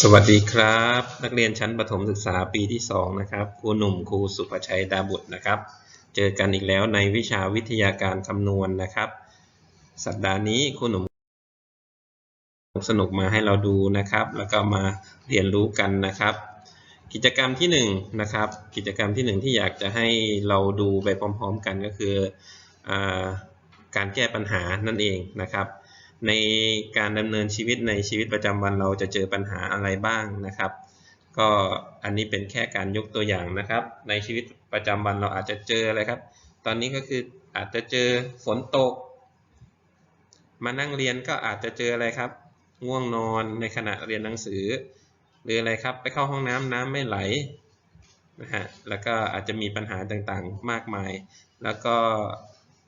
สวัสดีครับ นักเรียนชั้นประถมศึกษาปีที่ 2 นะครับครูหนุ่มครูสุภชัยดาบุตรนะครับ เจอกันอีกแล้วในวิชาวิทยาการคำนวณนะครับ สัปดาห์นี้ครูหนุ่มสนุกมาให้เราดูนะครับ แล้วก็มาเรียนรู้กันนะครับ กิจกรรมที่1นะครับ กิจกรรมที่ 1 ที่อยากจะให้เราดูไปพร้อม ๆ กันก็คืออการแก้ปัญหานั่นเองนะครับ ในการดำเนินชีวิตในชีวิตประจำวันเราจะเจอปัญหาอะไรบ้างนะครับ ก็อันนี้เป็นแค่การยกตัวอย่างนะครับ ในชีวิตประจำวันเราอาจจะเจออะไรครับ ตอนนี้ก็คืออาจจะเจอฝนตก มานั่งเรียนก็อาจจะเจออะไรครับ ง่วงนอนในขณะเรียนหนังสือ หรืออะไรครับ ไปเข้าห้องน้ำน้ำไม่ไหลนะฮะแล้วก็อาจจะมีปัญหาต่างๆมากมาย แล้วก็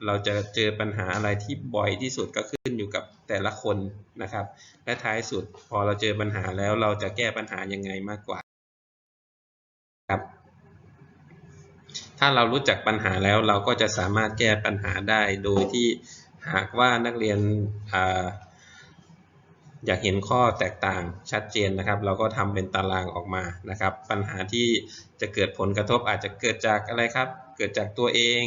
เราจะเจอปัญหาอะไรที่บ่อยที่สุดก็ขึ้นอ แต่ละคนนะครับ และท้ายสุดพอเราเจอปัญหาแล้วเราจะแก้ปัญหายังไงมากกว่าครับ ถ้าเรารู้จักปัญหาแล้วเราก็จะสามารถแก้ปัญหาได้โดยที่หากว่านักเรียนออยากเห็นข้อแตกต่างชัดเจนนะครับ เราก็ทำเป็นตารางออกมานะครับ ปัญหาที่จะเกิดผลกระทบอาจจะเกิดจากอะไรครับ เกิดจากตัวเอง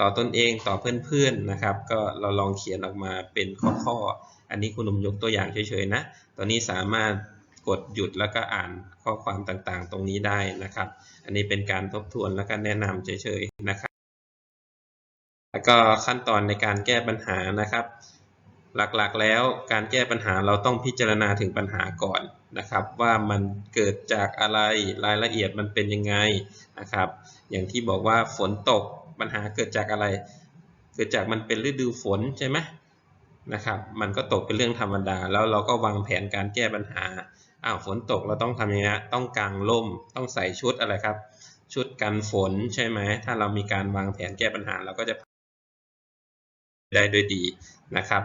ต่อตนเองต่อเพื่อนๆนะครับ ก็เราลองเขียนออกมาเป็นข้อๆอันนี้คุณหนุ่มยกตัวอย่างเฉยๆนะ ตอนนี้สามารถกดหยุดแล้วก็อ่านข้อความต่างๆ ตรงนี้ได้นะครับ อันนี้เป็นการทบทวนแล้วก็แนะนำเฉยๆนะครับ แล้วก็ขั้นตอนในการแก้ปัญหานะครับ หลักๆแล้วการแก้ปัญหาเราต้องพิจารณาถึงปัญหาก่อนนะครับ ว่ามันเกิดจากอะไรรายละเอียดมันเป็นยังไงนะครับ อย่างที่บอกว่าฝนตก ปัญหาเกิดจากอะไร เกิดจากมันเป็นฤดูฝนใช่ไหมนะครับ มันก็ตกเป็นเรื่องธรรมดา แล้วเราก็วางแผนการแก้ปัญหา อ้าวฝนตกเราต้องทำยังไงต้องกางร่ม ต้องใส่ชุดอะไรครับ ชุดกันฝนใช่ไหม ถ้าเรามีการวางแผนแก้ปัญหาเราก็จะได้ด้วยดีนะครับ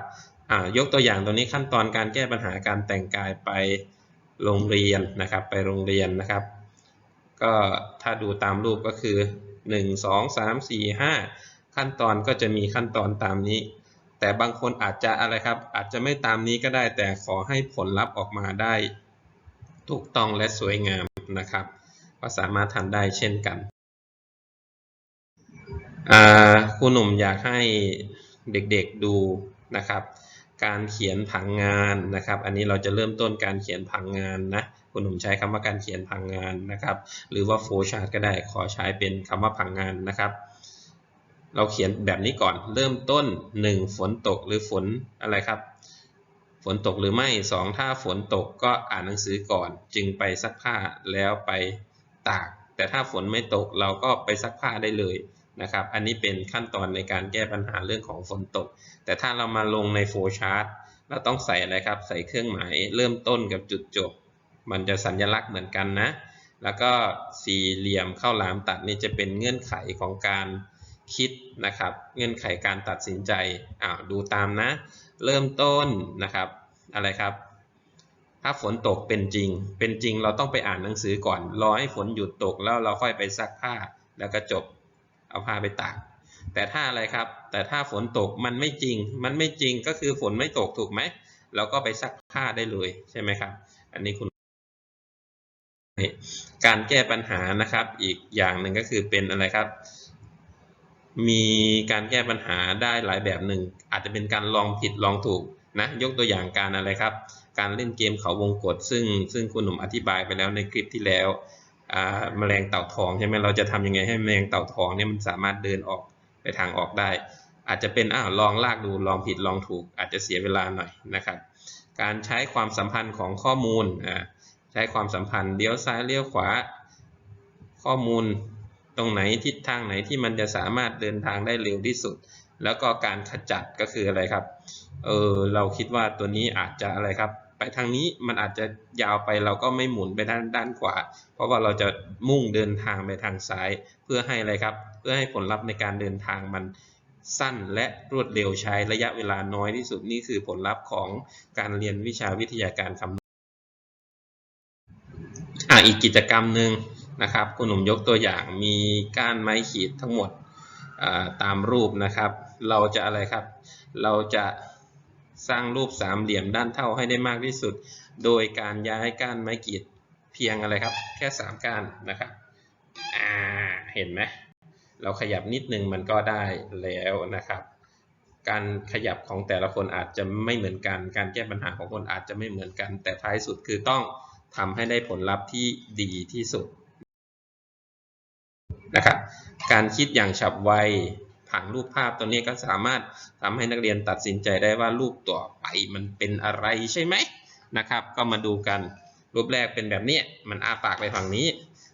อ่ายกตัวอย่างตัวนี้ขั้นตอนการแก้ปัญหาการแต่งกายไปโรงเรียนนะครับ ไปโรงเรียนนะครับ ก็ถ้าดูตามรูปก็คือ 1 2 3 4 5 ขั้นตอนก็จะมีขั้นตอนตามนี้ แต่บางคนอาจจะอะไรครับ อาจจะไม่ตามนี้ก็ได้แต่ขอให้ผลลัพธ์ออกมาได้ ถูกต้องและสวยงามนะครับ ก็สามารถทำได้เช่นกันครูหนุ่มอยากให้เด็กๆดูนะครับ การเขียนผังงานนะครับ อันนี้เราจะเริ่มต้นการเขียนผังงานนะคุณหนุ่มใช้คำว่าการเขียนผังงานนะครับ หรือว่าโฟชาร์ตก็ได้ขอใช้เป็นคำว่าผังงานนะครับเราเขียนแบบนี้ก่อนเริ่มต้น 1 ฝนตกหรือฝนอะไรครับ ฝนตกหรือไม่ 2 ถ้าฝนตกก็อ่านหนังสือก่อน จึงไปซักผ้าแล้วไปตาก แต่ถ้าฝนไม่ตกเราก็ไปซักผ้าได้เลย นะครับ อันนี้เป็นขั้นตอนในการแก้ปัญหาเรื่องของฝนตก แต่ถ้าเรามาลงในโฟล์ชาร์ตเราต้องใส่อะไรครับ ใส่เครื่องหมายเริ่มต้นกับจุดจบ มันจะสัญลักษณ์เหมือนกันนะ แล้วก็สี่เหลี่ยมเข้าหลามตัดนี่จะเป็นเงื่อนไขของการคิดนะครับ เงื่อนไขการตัดสินใจอ้าวดูตามนะ เริ่มต้นนะครับ อะไรครับ ถ้าฝนตกเป็นจริง เป็นจริงเราต้องไปอ่านหนังสือก่อน รอให้ฝนหยุดตกแล้วเราค่อยไปซักผ้าแล้วก็จบ เอาผ้าไปตาก แต่ถ้าอะไรครับ แต่ถ้าฝนตกมันไม่จริง มันไม่จริงก็คือฝนไม่ตกถูกไหม เราก็ไปซักผ้าได้เลยใช่ไหมครับ อันนี้คุณ การแก้ปัญหานะครับ อีกอย่างหนึ่งก็คือเป็นอะไรครับ มีการแก้ปัญหาได้หลายแบบหนึ่ง อาจจะเป็นการลองผิดลองถูกนะ ยกตัวอย่างการอะไรครับ การเล่นเกมเขาวงกฏซึ่งซึ่งคุณหนุ่มอธิบายไปแล้วในคลิปที่แล้ว แมลงเต่าทองใช่ไหมเราจะทำยังไงให้แมลงเต่าทองเนี่ยมันสามารถเดินออกไปทางออกได้ อาจจะเป็นอ้าวลองลากดูลองผิดลองถูก อาจจะเสียเวลาหน่อยนะครับ การใช้ความสัมพันธ์ของข้อมูลอ่าใช้ความสัมพันธ์เลี้ยวซ้ายเลี้ยวขวา ข้อมูลตรงไหนทิศทางไหนที่มันจะสามารถเดินทางได้เร็วที่สุด แล้วก็การขจัดก็คืออะไรครับเออเราคิดว่าตัวนี้อาจจะอะไรครับ ไปทางนี้มันอาจจะยาวไปเราก็ไม่หมุนไปด้านด้านขวา เพราะว่าเราจะมุ่งเดินทางไปทางซ้าย เพื่อให้อะไรครับ เพื่อให้ผลลัพธ์ในการเดินทางมันสั้นและรวดเร็วใช้ระยะเวลาน้อยที่สุดนี่คือผลลัพธ์ของการเรียนวิชาวิทยาการคำนวณอะอีกกิจกรรมหนึ่งนะครับคุณหนุ่มยกตัวอย่างมีก้านไม้ขีดทั้งหมดตามรูปนะครับ เราจะอะไรครับ เราจะ สร้างรูปสามเหลี่ยมด้านเท่าให้ได้มากที่สุด โดยการย้ายก้านไม้กรีดเพียงอะไรครับ แค่สามก้านนะครับอ่าเห็นไหมเราขยับนิดนึงมันก็ได้แล้วนะครับ การขยับของแต่ละคนอาจจะไม่เหมือนกัน การแก้ปัญหาของคนอาจจะไม่เหมือนกัน แต่ท้ายสุดคือต้องทำให้ได้ผลลัพธ์ที่ดีที่สุดนะครับ การคิดอย่างฉับไว ผังรูปภาพตัวนี้ก็สามารถทำให้นักเรียนตัดสินใจได้ว่ารูปต่อไปมันเป็นอะไรใช่ไหมนะครับ ก็มาดูกันรูปแรกเป็นแบบนี้มันอ้าปากไปฝั่งนี้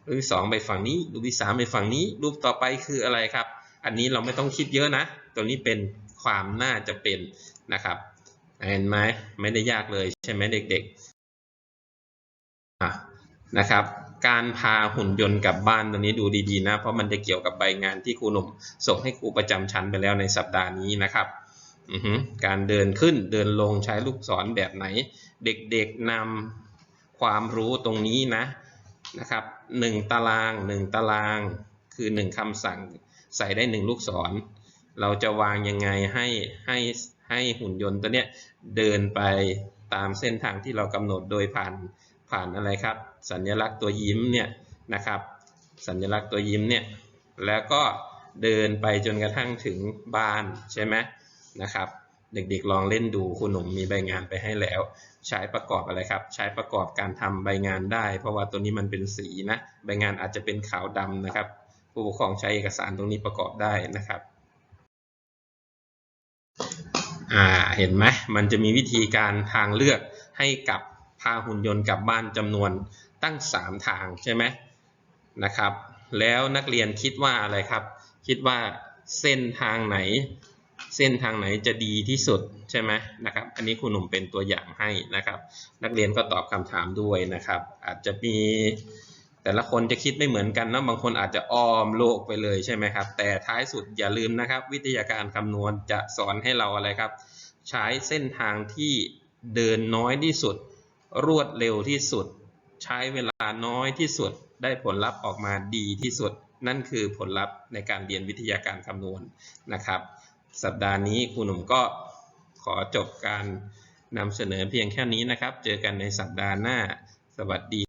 รูปที่สองไปฝั่งนี้ รูปที่สามไปฝั่งนี้ รูปต่อไปคืออะไรครับ อันนี้เราไม่ต้องคิดเยอะนะ ตัวนี้เป็นความน่าจะเป็นนะครับเห็นไหมไม่ได้ยากเลยใช่ไหมเด็กๆนะครับ การพาหุ่นยนต์กลับบ้านตัวนี้ดูดีๆนะ เพราะมันจะเกี่ยวกับใบงานที่ครูหนุ่มส่งให้ครูประจำชั้นไปแล้วในสัปดาห์นี้นะครับอการเดินขึ้นเดินลงใช้ลูกศรแบบไหน เด็กๆนำความรู้ตรงนี้นะนะครับหนึ่งตารางหนึ่งตารางคือหนึ่งคำสั่งใส่ได้หนึ่งลูกศร เราจะวางยังไงให้ให้ให้หุ่นยนต์ตัวเนี้ยเดินไปตามเส้นทางที่เรากำหนดโดยผ่านผ่านอะไรครับ สัญลักษณ์ตัวยิ้มเนี่ยนะครับ สัญลักษณ์ตัวยิ้มเนี่ยแล้วก็เดินไปจนกระทั่งถึงบ้านใช่ไหมนะครับเด็กๆลองเล่นดูคุณหนุ่มมีใบงานไปให้แล้ว ใช้ประกอบอะไรครับ ใช้ประกอบการทำใบงานได้ เพราะว่าตัวนี้มันเป็นสีนะใบงานอาจจะเป็นขาวดำนะครับ ผู้ปกครองใช้เอกสารตรงนี้ประกอบได้นะครับอ่าเห็นไหมมันจะมีวิธีการทางเลือกให้กับพาหุ่นยนต์กลับบ้านจำนวน ตั้ง 3 ทางใช่ไหมนะครับ แล้วนักเรียนคิดว่าอะไรครับ คิดว่าเส้นทางไหน เส้นทางไหนจะดีที่สุดใช่ไหมนะครับ อันนี้ครูหนุ่มเป็นตัวอย่างให้นะครับ นักเรียนก็ตอบคำถามด้วยนะครับ อาจจะมีแต่ละคนจะคิดไม่เหมือนกันนะบางคนอาจจะอ้อมโลกไปเลยใช่ไหมครับ แต่ท้ายสุดอย่าลืมนะครับ วิทยาการคำนวณจะสอนให้เราอะไรครับ ใช้เส้นทางที่เดินน้อยที่สุด รวดเร็วที่สุด ใช้เวลาน้อยที่สุดได้ผลลัพธ์ออกมาดีที่สุด นั่นคือผลลัพธ์ในการเรียนวิทยาการคำนวณนะครับ สัปดาห์นี้ครูหนุ่มก็ขอจบการนำเสนอเพียงแค่นี้นะครับ เจอกันในสัปดาห์หน้า สวัสดี